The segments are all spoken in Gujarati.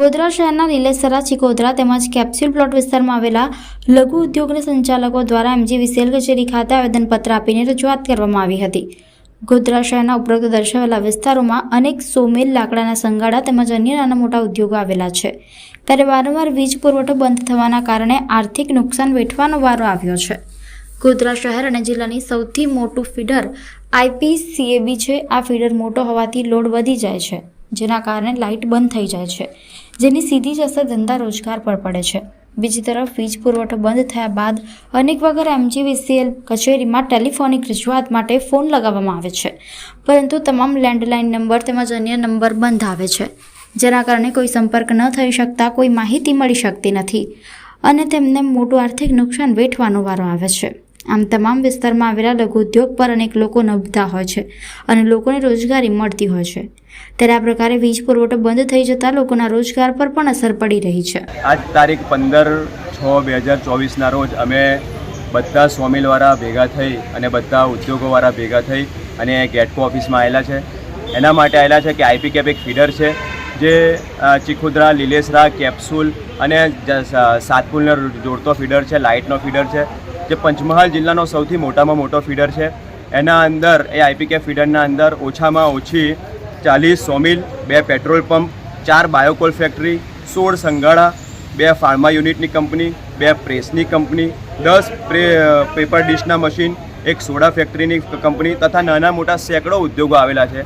ગોધરા શહેરના લીલેસરા ચિકોદરા તેમજ કેપ્સ્યુલ પ્લોટ વિસ્તારમાં આવેલા લઘુ ઉદ્યોગના સંચાલકો દ્વારા એમજી વિસેલ કચેરી ખાતે આવેદનપત્ર આપીને રજૂઆત કરવામાં આવી હતી. ગોધરા શહેરના ઉપરોક્ત દર્શાવેલા વિસ્તારોમાં અનેક સોમેલ, લાકડાના સંગાડા તેમજ અન્ય નાના મોટા ઉદ્યોગો આવેલા છે. ત્યારે વારંવાર વીજ પુરવઠો બંધ થવાના કારણે આર્થિક નુકસાન વેઠવાનો વારો આવ્યો છે. ગોધરા શહેર અને જિલ્લાની સૌથી મોટું ફીડર આઈપીસીએબી છે. આ ફીડર મોટો હોવાથી લોડ વધી જાય છે. જેના કારણે લાઇટ બંધ થઈ જાય છે, જેની સીધી જ અસર ધંધા રોજગાર પર પડે છે. બીજી તરફ, વીજ પુરવઠો બંધ થયા બાદ અનેક વગર એમજીવીસીએલ કચેરીમાં ટેલિફોનિક રજૂઆત માટે ફોન લગાવવામાં આવે છે. પરંતુ તમામ લેન્ડલાઇન નંબર તેમજ અન્ય નંબર બંધ આવે છે, જેના કારણે કોઈ સંપર્ક ન થઈ શકતા, કોઈ માહિતી મળી શકતી નથી અને તેમને મોટું આર્થિક નુકસાન વેઠવાનો વારો આવે છે. આમ તમામ વિસ્તારમાં આવેલા લઘુ ઉદ્યોગ પર અનેક લોકો નભતા હોય છે અને લોકોને રોજગારી મળતી હોય છે. ત્યારે આ પ્રકારે વીજ પુરવઠો બંધ થઈ જતાં લોકોના રોજગાર પર પણ અસર પડી રહી છે. આજ તારીખ પંદર છ બે હજાર ચોવીસના રોજ અમે બધા સ્વમિલવાળા ભેગા થઈ અને બધા ઉદ્યોગોવાળા ભેગા થઈ અને ગેટકો ઓફિસમાં આવેલા છે. એના માટે આવેલા છે કે આઈપી કેપ એક ફીડર છે, જે ચીખુદરા, લીલેસરા, કેપ્સુલ અને સાતપુલને જોડતો ફીડર છે, લાઇટનો ફીડર છે. જે પંચમહાલ જિલ્લાનો સૌથી મોટામાં મોટો ફીડર છે. એના અંદર, એ આઈપીકે ફીડરના અંદર ઓછામાં ઓછી ચાલીસ સોમિલ, બે પેટ્રોલ પંપ, ચાર બાયોકોલ ફેક્ટરી, સોળ સંગાડા બે ફાર્મા યુનિટની કંપની, બે પ્રેસની કંપની, દસ પ્રે, પેપર ડિશના મશીન, એક સોડા ફેક્ટરીની કંપની તથા નાના મોટા સેંકડો ઉદ્યોગો આવેલા છે.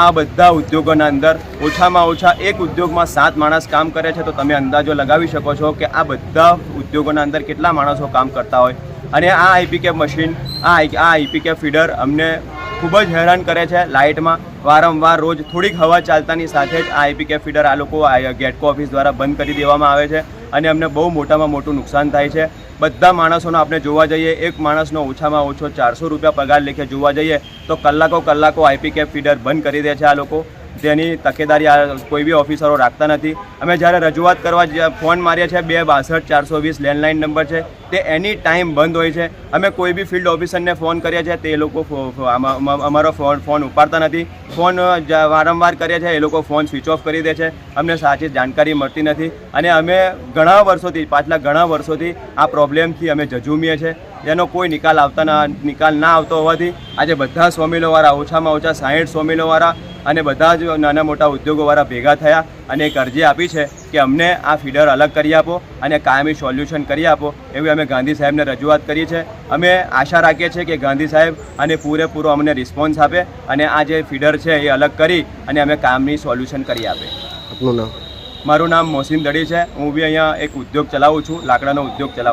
આ બધા ઉદ્યોગોના અંદર ઓછામાં ઓછા એક ઉદ્યોગમાં સાત માણસ કામ કરે છે. તો તમે અંદાજો લગાવી શકો છો કે આ બધા ઉદ્યોગોના અંદર કેટલા માણસો કામ કરતા હોય. અને આ આઈપી કેપ મશીન, આ આ આઈપી કેપ ફીડર અમને ખૂબ જ હેરાન કરે છે લાઇટમાં. વારંવાર રોજ થોડીક હવા ચાલતાની સાથે જ આ આઈપી કેપ ફીડર આ લોકો ગેટકો ઓફિસ દ્વારા બંધ કરી દેવામાં આવે છે અને અમને બહુ મોટામાં મોટું નુકસાન થાય છે. બધા માણસોનો આપણે જોવા જઈએ, એક માણસનો ઓછામાં ઓછો ચારસો રૂપિયા પગાર લેખે જોવા જઈએ, તો કલાકો કલાકો આઈપી કેપ ફીડર બંધ કરી દે છે આ લોકો. તેની તકેદારી આ કોઈ બી ઓફિસરો રાખતા નથી. અમે જ્યારે રજૂઆત કરવા ફોન માર્યા છે, બે બાસઠ ચારસો વીસ લેન્ડલાઇન નંબર છે, તે એની ટાઈમ બંધ હોય છે. અમે કોઈ બી ફિલ્ડ ઓફિસરને ફોન કર્યા છે, તે લોકો અમારો ફોન ફોન ઉપાડતા નથી. ફોન વારંવાર કર્યા છે, એ લોકો ફોન સ્વિચ ઓફ કરી દે છે. અમને સાચી જાણકારી મળતી નથી. અને અમે ઘણા વર્ષોથી, પાછલા ઘણા વર્ષોથી આ પ્રોબ્લેમથી અમે જજુમીએ છીએ જેનો કોઈ નિકાલ આવતા નિકાલ ના આવતો હોવાથી આજે બધા સ્વામીલોવાળા ઓછામાં ઓછા સાહીઠ સ્વમિલોવાળા અને બધા જ નાના મોટા ઉદ્યોગોવાળા ભેગા થયા અને એક અરજી આપી છે કે અમને આ ફીડર અલગ કરી આપો અને કાયમી સોલ્યુશન કરી આપો એવી અમે ગાંધી સાહેબને રજૂઆત કરી છે અમે આશા રાખીએ છીએ કે ગાંધી સાહેબ અને પૂરેપૂરો અમને રિસ્પોન્સ આપે અને આ જે ફીડર છે એ અલગ કરી અને અમે કામની સોલ્યુશન કરી આપે. આપનું નામ? મારું નામ મોહસિન દડી છે. હું બી અહીંયા એક ઉદ્યોગ ચલાવું છું લાકડાનો ઉદ્યોગ ચલાવું